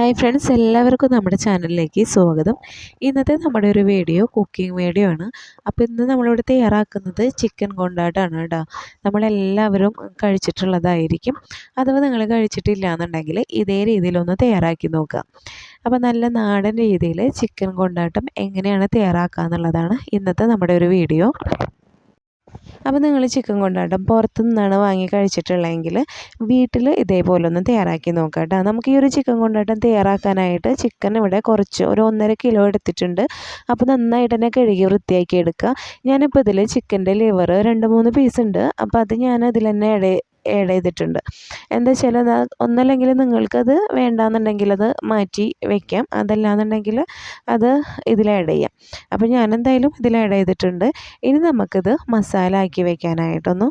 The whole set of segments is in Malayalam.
ഹായ് ഫ്രണ്ട്സ് എല്ലാവർക്കും നമ്മുടെ ചാനലിലേക്ക് സ്വാഗതം. ഇന്നത്തെ നമ്മുടെ ഒരു വീഡിയോ കുക്കിംഗ് വീഡിയോ ആണ്. അപ്പോൾ ഇന്ന് നമ്മളിവിടെ തയ്യാറാക്കുന്നത് ചിക്കൻ കൊണ്ടാട്ടാണ് കേട്ടോ. നമ്മളെല്ലാവരും കഴിച്ചിട്ടുള്ളതായിരിക്കും. അഥവാ നിങ്ങൾ കഴിച്ചിട്ടില്ല എന്നുണ്ടെങ്കിൽ ഇതേ രീതിയിലൊന്ന് തയ്യാറാക്കി നോക്കുക. അപ്പോൾ നല്ല നാടൻ രീതിയിൽ ചിക്കൻ കൊണ്ടാട്ടം എങ്ങനെയാണ് തയ്യാറാക്കുക എന്നുള്ളതാണ് ഇന്നത്തെ നമ്മുടെ ഒരു വീഡിയോ. അപ്പോൾ നിങ്ങൾ ചിക്കൻ കൊണ്ടാട്ടം പുറത്തു നിന്നാണ് വാങ്ങി കഴിച്ചിട്ടുള്ളതെങ്കിൽ വീട്ടിൽ ഇതേപോലെ ഒന്ന് തയ്യാറാക്കി നോക്കാം കേട്ടോ. നമുക്ക് ഈ ഒരു ചിക്കൻ കൊണ്ടാട്ടം തയ്യാറാക്കാനായിട്ട് ചിക്കൻ ഇവിടെ കുറച്ച് ഒരു ഒന്നര കിലോ എടുത്തിട്ടുണ്ട്. അപ്പോൾ നന്നായിട്ട് തന്നെ കഴുകി വൃത്തിയാക്കി എടുക്കുക. ഞാനിപ്പോൾ ഇതിൽ ചിക്കന്റെ ലിവർ രണ്ട് മൂന്ന് പീസ് ഉണ്ട്. അപ്പോൾ അത് ഞാൻ അതിൽ തന്നെ ഇട ആഡ് ചെയ്തിട്ടുണ്ട്. എന്താ വെച്ചാൽ അത് ഒന്നല്ലെങ്കിൽ നിങ്ങൾക്കത് വേണ്ടാന്നുണ്ടെങ്കിൽ അത് മാറ്റി വെക്കാം. അതല്ലാന്നുണ്ടെങ്കിൽ അത് ഇതിൽ ആഡ് ചെയ്യാം. അപ്പോൾ ഞാൻ എന്തായാലും ഇതിൽ ആഡ് ചെയ്തിട്ടുണ്ട്. ഇനി നമുക്കിത് മസാല ആക്കി വെക്കാനായിട്ടൊന്ന്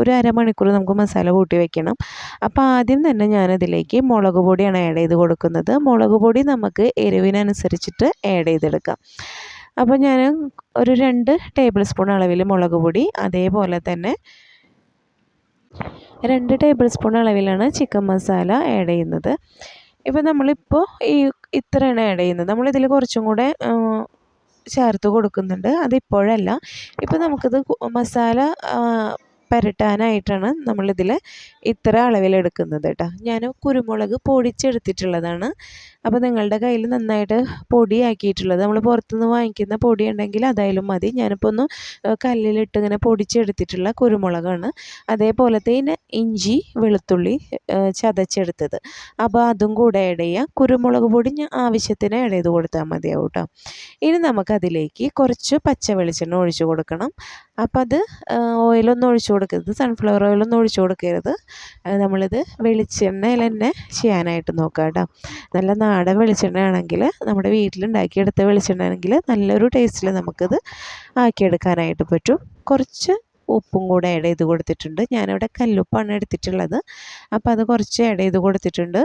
ഒരു അരമണിക്കൂർ നമുക്ക് മസാല കൂട്ടി വെക്കണം. അപ്പോൾ ആദ്യം തന്നെ ഞാനതിലേക്ക് മുളക് പൊടിയാണ് ആഡ് ചെയ്ത് കൊടുക്കുന്നത്. മുളക് പൊടി നമുക്ക് എരിവിനനുസരിച്ചിട്ട് ആഡ് ചെയ്തെടുക്കാം. അപ്പോൾ ഞാൻ ഒരു രണ്ട് ടേബിൾ സ്പൂൺ അളവിൽ മുളക് പൊടി അതേപോലെ തന്നെ രണ്ട് ടേബിൾ സ്പൂൺ അളവിലാണ് ചിക്കൻ മസാല ആഡ് ചെയ്യുന്നത്. ഇപ്പോൾ നമ്മളിപ്പോൾ ഈ ഇത്രയാണ് ആഡ് ചെയ്യുന്നത്. നമ്മളിതിൽ കുറച്ചും കൂടെ ചേർത്ത് കൊടുക്കുന്നുണ്ട്. അതിപ്പോഴല്ല. ഇപ്പോൾ നമുക്കിത് മസാല പുരട്ടാനായിട്ടാണ് നമ്മളിതിൽ ഇത്ര അളവിലെടുക്കുന്നത് കേട്ടോ. ഞാൻ കുരുമുളക് പൊടിച്ചെടുത്തിട്ടുള്ളതാണ്. അപ്പോൾ നിങ്ങളുടെ കയ്യിൽ നന്നായിട്ട് പൊടിയാക്കിയിട്ടുള്ളത്. നമ്മൾ പുറത്തുനിന്ന് വാങ്ങിക്കുന്ന പൊടി ഉണ്ടെങ്കിൽ അതായാലും മതി. ഞാനിപ്പോൾ ഒന്ന് കല്ലിലിട്ട് ഇങ്ങനെ പൊടിച്ചെടുത്തിട്ടുള്ള കുരുമുളകാണ്. അതേപോലെ തന്നെ ഇഞ്ചി വെളുത്തുള്ളി ചതച്ചെടുത്തത്. അപ്പോൾ അതും കൂടെ ആഡ് ചെയ്യുക കുരുമുളക് പൊടി ഞാൻ ആവശ്യത്തിന് ആഡ് ചെയ്ത് കൊടുത്താൽ മതിയാവും കേട്ടോ. ഇനി നമുക്കതിലേക്ക് കുറച്ച് പച്ച വെളിച്ചെണ്ണ ഒഴിച്ചു കൊടുക്കണം. അപ്പോൾ അത് ഓയിലൊന്നും ഒഴിച്ചു കൊടുക്കരുത്. സൺഫ്ലവർ ഓയിലൊന്നും ഒഴിച്ചു കൊടുക്കരുത്. നമ്മളിത് വെളിച്ചെണ്ണയിൽ തന്നെ ചെയ്യാനായിട്ട് നോക്കാം കേട്ടോ നല്ല നാടൻ വെളിച്ചെണ്ണ ആണെങ്കിൽ നമ്മുടെ വീട്ടിലുണ്ടാക്കിയെടുത്ത വെളിച്ചെണ്ണ ആണെങ്കിൽ നല്ലൊരു ടേസ്റ്റിൽ നമുക്കിത് ആക്കിയെടുക്കാനായിട്ട് പറ്റും. കുറച്ച് ഉപ്പും കൂടെ ആഡ് ചെയ്ത് കൊടുത്തിട്ടുണ്ട്. ഞാനിവിടെ കല്ലുപ്പാണ് എടുത്തിട്ടുള്ളത്. അപ്പോൾ അത് കുറച്ച് ആഡ് ചെയ്ത് കൊടുത്തിട്ടുണ്ട്.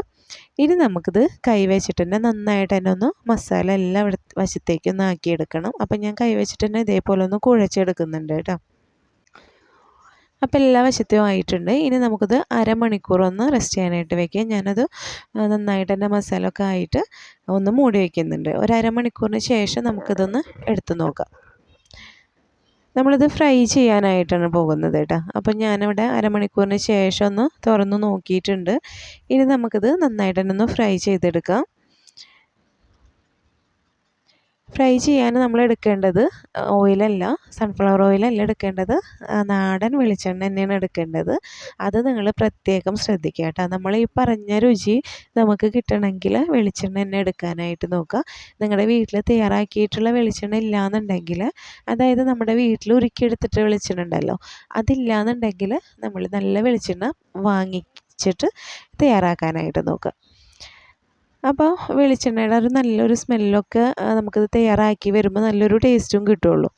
ഇനി നമുക്കിത് കൈവച്ചിട്ട് തന്നെ നന്നായിട്ട് തന്നെ ഒന്ന് മസാല എല്ലാം വശത്തേക്കൊന്ന് ആക്കിയെടുക്കണം. അപ്പം ഞാൻ കൈവച്ചിട്ട് തന്നെ ഇതേപോലെ ഒന്ന് കുഴച്ചെടുക്കുന്നുണ്ട് കേട്ടോ. അപ്പോൾ എല്ലാ വശത്തും ആയിട്ടുണ്ട്. ഇനി നമുക്കിത് അരമണിക്കൂർ ഒന്ന് റെസ്റ്റ് ചെയ്യാനായിട്ട് വെക്കാം. ഞാനത് നന്നായിട്ട് തന്നെ മസാല ഒക്കെ ആയിട്ട് ഒന്ന് മൂടി വയ്ക്കുന്നുണ്ട് ഒരു അരമണിക്കൂറിന് ശേഷം നമുക്കിതൊന്ന് എടുത്ത് നോക്കാം. നമ്മളിത് ഫ്രൈ ചെയ്യാനായിട്ടാണ് പോകുന്നത് കേട്ടോ അപ്പം ഞാനിവിടെ അരമണിക്കൂറിന് ശേഷം ഒന്ന് തുറന്ന് നോക്കിയിട്ടുണ്ട്. ഇനി നമുക്കിത് നന്നായിട്ട് തന്നെ ഒന്ന് ഫ്രൈ ചെയ്തെടുക്കാം. ഫ്രൈ ചെയ്യാൻ നമ്മൾ എടുക്കേണ്ടത്. ഓയിലല്ല സൺഫ്ലവർ ഓയിലല്ല എടുക്കേണ്ടത്. നാടൻ വെളിച്ചെണ്ണ തന്നെയാണ് എടുക്കേണ്ടത്. അത് നിങ്ങൾ പ്രത്യേകം ശ്രദ്ധിക്കുക കേട്ടോ. നമ്മൾ ഈ പറഞ്ഞ രുചി നമുക്ക് കിട്ടണമെങ്കിൽ വെളിച്ചെണ്ണ തന്നെ എടുക്കാനായിട്ട് നോക്കുക. നിങ്ങളുടെ വീട്ടിൽ തയ്യാറാക്കിയിട്ടുള്ള വെളിച്ചെണ്ണ ഇല്ലയെന്നുണ്ടെങ്കിൽ അതായത് നമ്മുടെ വീട്ടിൽ ഉരുക്കിയെടുത്തിട്ട് വെളിച്ചെണ്ണ ഉണ്ടല്ലോ അതില്ലാന്നുണ്ടെങ്കിൽ നമ്മൾ നല്ല വെളിച്ചെണ്ണ വാങ്ങിച്ചിട്ട് തയ്യാറാക്കാനായിട്ട് നോക്കുക. അപ്പോൾ വെളിച്ചെണ്ണയുടെ ഒരു നല്ലൊരു സ്മെല്ലൊക്കെ നമുക്കത് തയ്യാറാക്കി വരുമ്പോൾ നല്ലൊരു ടേസ്റ്റും കിട്ടുള്ളൂ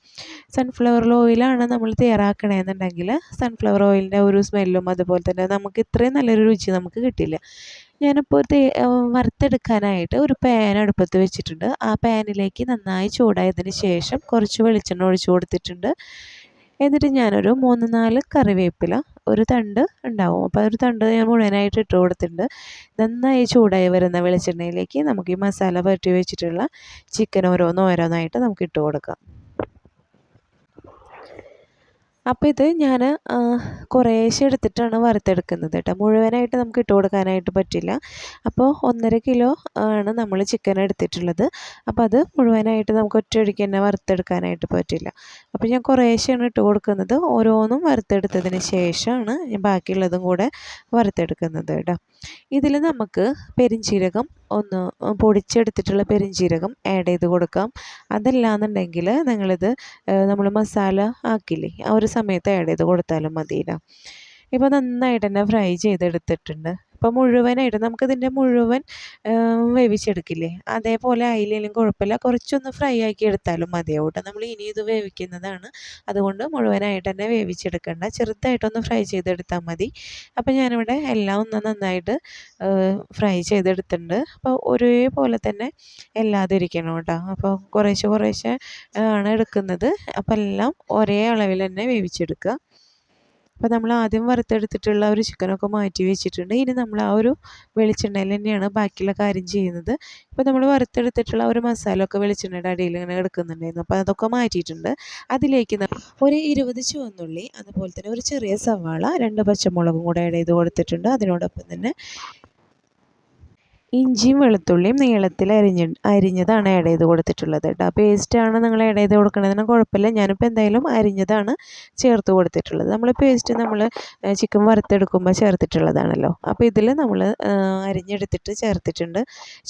സൺഫ്ലവർ ഓയിലാണ് നമ്മൾ തയ്യാറാക്കണമെന്നുണ്ടെങ്കിൽ സൺഫ്ലവർ ഓയിലിന്റെ ഒരു സ്മെല്ലും അതുപോലെ തന്നെ നമുക്ക് ഇത്രയും നല്ലൊരു രുചി നമുക്ക് കിട്ടില്ല. ഞാനിപ്പോൾ വറുത്തെടുക്കാനായിട്ട് ഒരു പാൻ അടുപ്പത്ത് വെച്ചിട്ടുണ്ട്. ആ പാനിലേക്ക് നന്നായി ചൂടായതിന് ശേഷം കുറച്ച് വെളിച്ചെണ്ണ ഒഴിച്ചു കൊടുത്തിട്ടുണ്ട്. എന്നിട്ട് ഞാനൊരു മൂന്ന് നാല് കറിവേപ്പില ഒരു തണ്ട് ഉണ്ടാവും. അപ്പോൾ ഒരു തണ്ട് ഞാൻ മുഴുവനായിട്ട് ഇട്ട് കൊടുത്തിട്ടുണ്ട്. നന്നായി ചൂടായി വരുന്ന വെളിച്ചെണ്ണയിലേക്ക് നമുക്ക് ഈ മസാല പുരട്ടി വെച്ചിട്ടുള്ള ചിക്കൻ ഓരോന്ന് ഓരോന്നായിട്ട് നമുക്ക് ഇട്ട് കൊടുക്കാം. അപ്പോൾ ഇത് ഞാൻ കുറേശ്ശെ എടുത്തിട്ടാണ് വറുത്തെടുക്കുന്നത് കേട്ടോ. മുഴുവനായിട്ട് നമുക്ക് ഇട്ട് കൊടുക്കാനായിട്ട് പറ്റില്ല. അപ്പോൾ ഒന്നര കിലോ ആണ് നമ്മൾ ചിക്കൻ എടുത്തിട്ടുള്ളത്. അപ്പോൾ അത് മുഴുവനായിട്ട് നമുക്ക് ഒറ്റയടിക്ക് തന്നെ വറുത്തെടുക്കാനായിട്ട് പറ്റില്ല. അപ്പോൾ ഞാൻ കുറേശ്ശെയാണ് ഇട്ട് കൊടുക്കുന്നത്. ഓരോന്നും വറുത്തെടുത്തതിന് ശേഷമാണ് ഞാൻ ബാക്കിയുള്ളതും കൂടെ വറുത്തെടുക്കുന്നത് കേട്ടോ. ഇതിൽ നമുക്ക് പെരിഞ്ചീരകം ഒന്ന് പൊടിച്ചെടുത്തിട്ടുള്ള പെരിഞ്ചീരകം ആഡ് ചെയ്ത് കൊടുക്കാം. അതല്ലാന്നുണ്ടെങ്കിൽ നിങ്ങളിത് നമ്മൾ മസാല ആക്കില്ലേ ആ ഒരു സമയത്ത് ആഡ് ചെയ്ത് കൊടുത്താലും മതിയില്ല. ഇപ്പോൾ നന്നായിട്ട് തന്നെ ഫ്രൈ ചെയ്തെടുത്തിട്ടുണ്ട്. അപ്പോൾ മുഴുവനായിട്ട് നമുക്കിതിന്റെ മുഴുവൻ വേവിച്ചെടുക്കില്ലേ? അതേപോലെ ആയില്ലെങ്കിലും കുഴപ്പമില്ല കുറച്ചൊന്ന് ഫ്രൈ ആക്കി എടുത്താലും മതിയാവും നമ്മൾ ഇനി ഇത് വേവിക്കുന്നതാണ്. അതുകൊണ്ട് മുഴുവനായിട്ട് തന്നെ വേവിച്ചെടുക്കേണ്ട. ചെറുതായിട്ടൊന്ന് ഫ്രൈ ചെയ്തെടുത്താൽ മതി. അപ്പോൾ ഞാനിവിടെ എല്ലാം ഒന്ന് നന്നായിട്ട് ഫ്രൈ ചെയ്തെടുത്തിട്ടുണ്ട്. അപ്പോൾ ഒരേപോലെ തന്നെ എല്ലാതും ഇരിക്കണം കേട്ടോ. അപ്പോൾ കുറേശ്ശെ കുറേശ്ശെ ആണ് എടുക്കുന്നത്. അപ്പോൾ എല്ലാം ഒരേ അളവിൽ തന്നെ വേവിച്ചെടുക്കുക. അപ്പോൾ നമ്മൾ ആദ്യം വറുത്തെടുത്തിട്ടുള്ള ഒരു ചിക്കനൊക്കെ മാറ്റി വെച്ചിട്ടുണ്ട്. ഇനി നമ്മൾ ആ ഒരു വെളിച്ചെണ്ണയിൽ തന്നെയാണ് ബാക്കിയുള്ള കാര്യം ചെയ്യുന്നത്. ഇപ്പോൾ നമ്മൾ വറുത്തെടുത്തിട്ടുള്ള ഒരു മസാല ഒക്കെ വെളിച്ചെണ്ണയുടെ അടിയിൽ ഇങ്ങനെ എടുക്കുന്നുണ്ടായിരുന്നു അപ്പോൾ അതൊക്കെ മാറ്റിയിട്ടുണ്ട്. അതിലേക്ക് ഒരു ഇരുപത് ചുവന്നുള്ളി അതുപോലെ തന്നെ ഒരു ചെറിയ സവാള രണ്ട് പച്ചമുളകും കൂടെ ആഡ് ചെയ്ത് കൊടുത്തിട്ടുണ്ട്. അതിനോടൊപ്പം തന്നെ ഇഞ്ചിയും വെളുത്തുള്ളിയും നീളത്തിൽ അരിഞ്ഞ് അരിഞ്ഞതാണ് ആഡ് ചെയ്ത് കൊടുത്തിട്ടുള്ളത് കേട്ടോ. പേസ്റ്റാണ് നിങ്ങൾ ആഡ് ചെയ്ത് കൊടുക്കുന്നതിന് കുഴപ്പമില്ല. ഞാനിപ്പോൾ എന്തായാലും അരിഞ്ഞതാണ് ചേർത്ത് കൊടുത്തിട്ടുള്ളത്. നമ്മൾ പേസ്റ്റ് നമ്മൾ ചിക്കൻ വറുത്തെടുക്കുമ്പോൾ ചേർത്തിട്ടുള്ളതാണല്ലോ. അപ്പോൾ ഇതിൽ നമ്മൾ അരിഞ്ഞെടുത്തിട്ട് ചേർത്തിട്ടുണ്ട്.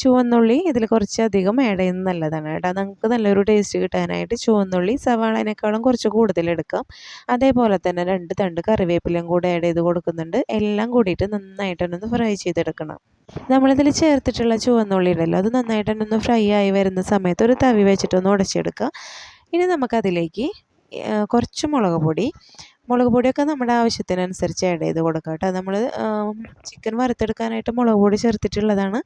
ചുവന്നുള്ളി ഇതിൽ കുറച്ചധികം ആഡ് ചെയ്യുന്നത് നല്ലതാണ് കേട്ടോ. നമുക്ക് നല്ലൊരു ടേസ്റ്റ് കിട്ടാനായിട്ട് ചുവന്നുള്ളി സവാളേനേക്കാളും കുറച്ച് കൂടുതൽ എടുക്കാം. അതേപോലെ തന്നെ രണ്ട് തണ്ട് കറിവേപ്പിലയും കൂടെ ആഡ് ചെയ്ത് കൊടുക്കുന്നുണ്ട്. എല്ലാം കൂടിയിട്ട് നന്നായിട്ടൊന്ന് ഫ്രൈ ചെയ്തെടുക്കണം. നമ്മളിതിൽ ചേർത്തിട്ടുള്ള ചുവന്നുള്ളി ഉണ്ടല്ലോ അത് നന്നായിട്ട് തന്നെ ഒന്ന് ഫ്രൈ ആയി വരുന്ന സമയത്ത് ഒരു തവി വെച്ചിട്ടൊന്ന് ഉടച്ചെടുക്കുക. ഇനി നമുക്കതിലേക്ക് കുറച്ച് മുളക് പൊടി. മുളക് പൊടിയൊക്കെ നമ്മുടെ ആവശ്യത്തിനനുസരിച്ച് ആഡ് ചെയ്ത് കൊടുക്കുക കേട്ടോ. നമ്മൾ ചിക്കൻ വറുത്തെടുക്കാനായിട്ട് മുളക് പൊടി ചേർത്തിട്ടുള്ളതാണ്.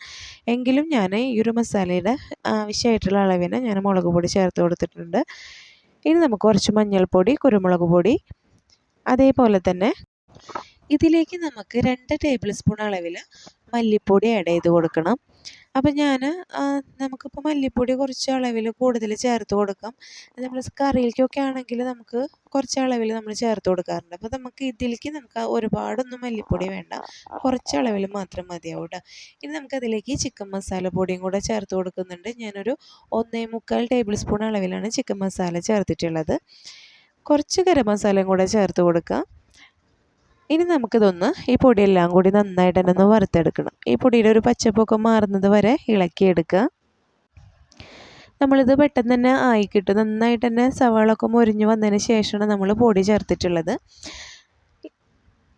എങ്കിലും ഞാൻ ഈ ഒരു മസാലയുടെ ആവശ്യമായിട്ടുള്ള അളവിന് ഞാൻ മുളക് പൊടി ചേർത്ത് കൊടുത്തിട്ടുണ്ട്. ഇനി നമുക്ക് കുറച്ച് മഞ്ഞൾപ്പൊടി കുരുമുളക് പൊടി. അതേപോലെ തന്നെ ഇതിലേക്ക് നമുക്ക് രണ്ട് ടേബിൾ സ്പൂൺ അളവിൽ മല്ലിപ്പൊടി ആഡ് ചെയ്ത് കൊടുക്കണം. അപ്പം ഞാൻ നമുക്കിപ്പോൾ മല്ലിപ്പൊടി കുറച്ച് അളവിൽ കൂടുതൽ ചേർത്ത് കൊടുക്കാം. നമ്മൾ കറിയിലേക്കൊക്കെ ആണെങ്കിൽ നമുക്ക് കുറച്ച് അളവിൽ നമ്മൾ ചേർത്ത് കൊടുക്കാറുണ്ട്. അപ്പോൾ നമുക്ക് ഇതിലേക്ക് നമുക്ക് ഒരുപാടൊന്നും മല്ലിപ്പൊടി വേണ്ട. കുറച്ച് അളവിൽ മാത്രം മതിയാവും കേട്ടോ ഇനി നമുക്കതിലേക്ക് ചിക്കൻ മസാല പൊടിയും കൂടെ ചേർത്ത് കൊടുക്കുന്നുണ്ട്. ഞാനൊരു ഒന്നേ മുക്കാൽ ടേബിൾ സ്പൂൺ അളവിലാണ് ചിക്കൻ മസാല ചേർത്തിട്ടുള്ളത്. കുറച്ച് ഗരം മസാലയും കൂടെ ചേർത്ത് കൊടുക്കുക ഇനി നമുക്കിതൊന്ന് ഈ പൊടിയെല്ലാം കൂടി നന്നായിട്ട് തന്നെ ഒന്ന് വറുത്തെടുക്കണം. ഈ പൊടിയുടെ ഒരു പച്ചപ്പൊക്കെ മാറുന്നത് വരെ ഇളക്കിയെടുക്കുക. നമ്മളിത് പെട്ടെന്ന് തന്നെ ആയിക്കിട്ടും നന്നായിട്ട് തന്നെ സവാളൊക്കെ മൊരിഞ്ഞ് വന്നതിന് ശേഷമാണ് നമ്മൾ പൊടി ചേർത്തിട്ടുള്ളത്.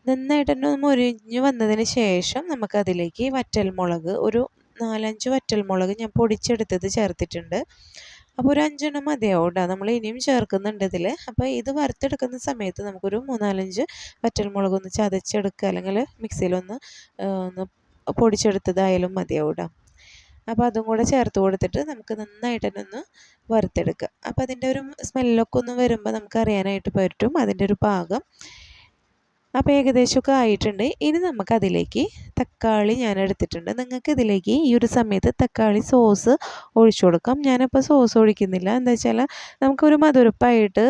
നന്നായിട്ട് തന്നെ മുരിഞ്ഞ് വന്നതിന് ശേഷം നമുക്കതിലേക്ക് വറ്റൽമുളക് ഒരു നാലഞ്ച് വറ്റൽമുളക് ഞാൻ പൊടിച്ചെടുത്തത് ചേർത്തിട്ടുണ്ട്. അപ്പോൾ ഒരു അഞ്ചെണ്ണം മതിയാവും നമ്മൾ ഇനിയും ചേർക്കുന്നുണ്ട് ഇതിൽ അപ്പോൾ ഇത് വറുത്തെടുക്കുന്ന സമയത്ത് നമുക്കൊരു മൂന്നാലഞ്ച് വറ്റൽമുളക് ഒന്ന് ചതച്ചെടുക്കുക. അല്ലെങ്കിൽ മിക്സിയിലൊന്ന് ഒന്ന് പൊടിച്ചെടുത്തതായാലും മതിയാവും കേട്ടോ അപ്പോൾ അതും കൂടെ ചേർത്ത് കൊടുത്തിട്ട് നമുക്ക് നന്നായിട്ട് തന്നെ ഒന്ന് വറുത്തെടുക്കുക. അപ്പോൾ അതിന്റെ ഒരു സ്മെല്ലൊക്കെ ഒന്ന് വരുമ്പോൾ നമുക്ക് അറിയാനായിട്ട് പറ്റും അതിന്റെ ഒരു പാകം. അപ്പോൾ ഏകദേശമൊക്കെ ആയിട്ടുണ്ട്. ഇനി നമുക്കതിലേക്ക് തക്കാളി ഞാൻ എടുത്തിട്ടുണ്ട് നിങ്ങൾക്ക് ഇതിലേക്ക് ഈ ഒരു സമയത്ത് തക്കാളി സോസ് ഒഴിച്ചു കൊടുക്കാം. ഞാനിപ്പോൾ സോസ് ഒഴിക്കുന്നില്ല. എന്താ വെച്ചാൽ നമുക്കൊരു മധുരപ്പായിട്ട്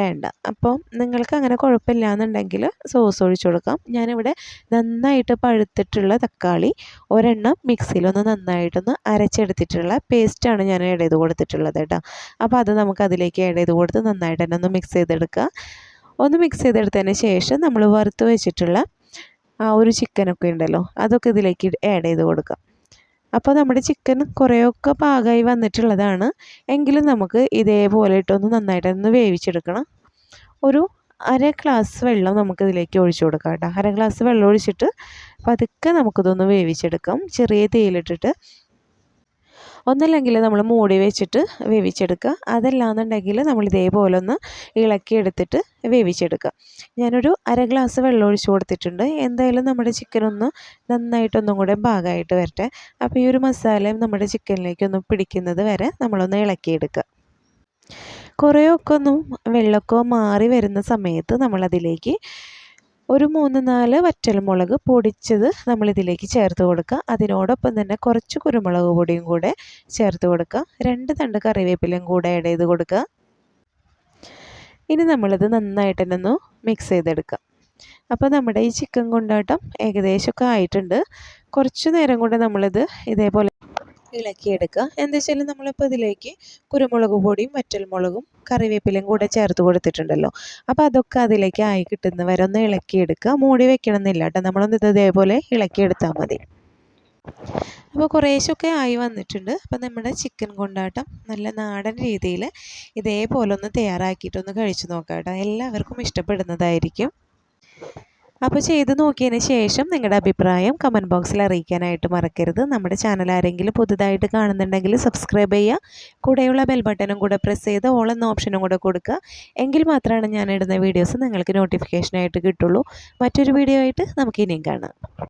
വേണ്ട. അപ്പോൾ നിങ്ങൾക്ക് അങ്ങനെ കുഴപ്പമില്ല എന്നുണ്ടെങ്കിൽ സോസ് ഒഴിച്ചു കൊടുക്കാം. ഞാനിവിടെ നന്നായിട്ട് പഴുത്തിട്ടുള്ള തക്കാളി ഒരെണ്ണം മിക്സിയിലൊന്ന് നന്നായിട്ടൊന്ന് അരച്ചെടുത്തിട്ടുള്ള പേസ്റ്റാണ് ഞാൻ ആഡ് ചെയ്ത് കൊടുത്തിട്ടുള്ളത് കേട്ടോ. അപ്പോൾ അത് നമുക്ക് അതിലേക്ക് ആഡ് ചെയ്ത് കൊടുത്ത് നന്നായിട്ട് തന്നെ ഒന്ന് മിക്സ് ചെയ്തെടുക്കുക. ഒന്ന് മിക്സ് ചെയ്തെടുത്തതിന് ശേഷം നമ്മൾ വറുത്ത് വെച്ചിട്ടുള്ള ആ ഒരു ചിക്കനൊക്കെ ഉണ്ടല്ലോ അതൊക്കെ ഇതിലേക്ക് ആഡ് ചെയ്ത് കൊടുക്കാം അപ്പോൾ നമ്മുടെ ചിക്കൻ കുറേയൊക്കെ പാകമായി വന്നിട്ടുള്ളതാണ്. എങ്കിലും നമുക്ക് ഇതേപോലെ ഇട്ടൊന്ന് നന്നായിട്ടൊന്ന് വേവിച്ചെടുക്കണം. ഒരു അര ഗ്ലാസ് വെള്ളം നമുക്ക് ഇതിലേക്ക് ഒഴിച്ചു കൊടുക്കാം കേട്ടോ. അര ഗ്ലാസ് വെള്ളം ഒഴിച്ചിട്ട് പതുക്കെ നമുക്കിതൊന്ന് വേവിച്ചെടുക്കാം. ചെറിയ തീയിലിട്ടിട്ട് ഒന്നല്ലെങ്കിൽ നമ്മൾ മൂടി വെച്ചിട്ട് വേവിച്ചെടുക്കുക. അതല്ലാന്നുണ്ടെങ്കിൽ നമ്മൾ ഇതേപോലെ ഒന്ന് ഇളക്കിയെടുത്തിട്ട് വേവിച്ചെടുക്കുക. ഞാനൊരു അര ഗ്ലാസ് വെള്ളം ഒഴിച്ച് കൊടുത്തിട്ടുണ്ട്. എന്തായാലും നമ്മുടെ ചിക്കൻ ഒന്ന് നന്നായിട്ടൊന്നും കൂടെ ഭാഗമായിട്ട് വരട്ടെ. അപ്പോൾ ഈ ഒരു മസാലയും നമ്മുടെ ചിക്കനിലേക്ക് ഒന്ന് പിടിക്കുന്നത് വരെ നമ്മളൊന്ന് ഇളക്കിയെടുക്കുക. കുറേയൊക്കെ ഒന്നും വെള്ളമൊക്കെ മാറി വരുന്ന സമയത്ത് നമ്മളതിലേക്ക് ഒരു മൂന്ന് നാല് വറ്റൽമുളക് പൊടിച്ചത് നമ്മളിതിലേക്ക് ചേർത്ത് കൊടുക്കുക. അതിനോടൊപ്പം തന്നെ കുറച്ച് കുരുമുളക് പൊടിയും കൂടെ ചേർത്ത് കൊടുക്കുക. രണ്ട് തണ്ട് കറിവേപ്പിലയും കൂടെ ആഡ് ചെയ്ത് കൊടുക്കുക. ഇനി നമ്മളിത് നന്നായിട്ട് തന്നെ ഒന്ന് മിക്സ് ചെയ്തെടുക്കുക. അപ്പോൾ നമ്മുടെ ഈ ചിക്കൻ കൊണ്ടാട്ടം ഏകദേശമൊക്കെ ആയിട്ടുണ്ട്. കുറച്ച് നേരം കൊണ്ട് നമ്മളിത് ഇതേപോലെ ഇളക്കിയെടുക്കുക. എന്താ വെച്ചാൽ നമ്മളിപ്പോൾ ഇതിലേക്ക് കുരുമുളക് പൊടിയും വറ്റൽമുളകും കറിവേപ്പിലയും കൂടെ ചേർത്ത് കൊടുത്തിട്ടുണ്ടല്ലോ. അപ്പോൾ അതൊക്കെ അതിലേക്ക് ആയി കിട്ടുന്ന വരെ ഒന്ന് ഇളക്കിയെടുക്കുക. മൂടി വെക്കണമെന്നില്ല കേട്ടോ. നമ്മളൊന്ന് ഇത് ഇതേപോലെ ഇളക്കിയെടുത്താൽ മതി. അപ്പോൾ കുറേശ്ശൊക്കെ ആയി വന്നിട്ടുണ്ട്. അപ്പോൾ നമ്മുടെ ചിക്കൻ കൊണ്ടാട്ടം നല്ല നാടൻ രീതിയിൽ ഇതേപോലെ ഒന്ന് തയ്യാറാക്കിയിട്ടൊന്ന് കഴിച്ചു നോക്കാം കേട്ടോ. എല്ലാവർക്കും ഇഷ്ടപ്പെടുന്നതായിരിക്കും. അപ്പോൾ ചെയ്ത് നോക്കിയതിന് ശേഷം നിങ്ങളുടെ അഭിപ്രായം കമന്റ് ബോക്സിൽ അറിയിക്കാനായിട്ട് മറക്കരുത്. നമ്മുടെ ചാനൽ ആരെങ്കിലും പുതുതായിട്ട് കാണുന്നുണ്ടെങ്കിൽ സബ്സ്ക്രൈബ് ചെയ്യുക. കൂടെയുള്ള ബെൽ ബട്ടണും കൂടെ പ്രസ് ചെയ്ത് ഓൾ എന്ന ഓപ്ഷനും കൂടെ കൊടുക്കുക. എങ്കിൽ മാത്രമാണ് ഞാൻ ഇടുന്ന വീഡിയോസ് നിങ്ങൾക്ക് നോട്ടിഫിക്കേഷനായിട്ട് കിട്ടുള്ളൂ. മറ്റൊരു വീഡിയോ ആയിട്ട് നമുക്ക് ഇനിയും കാണാം.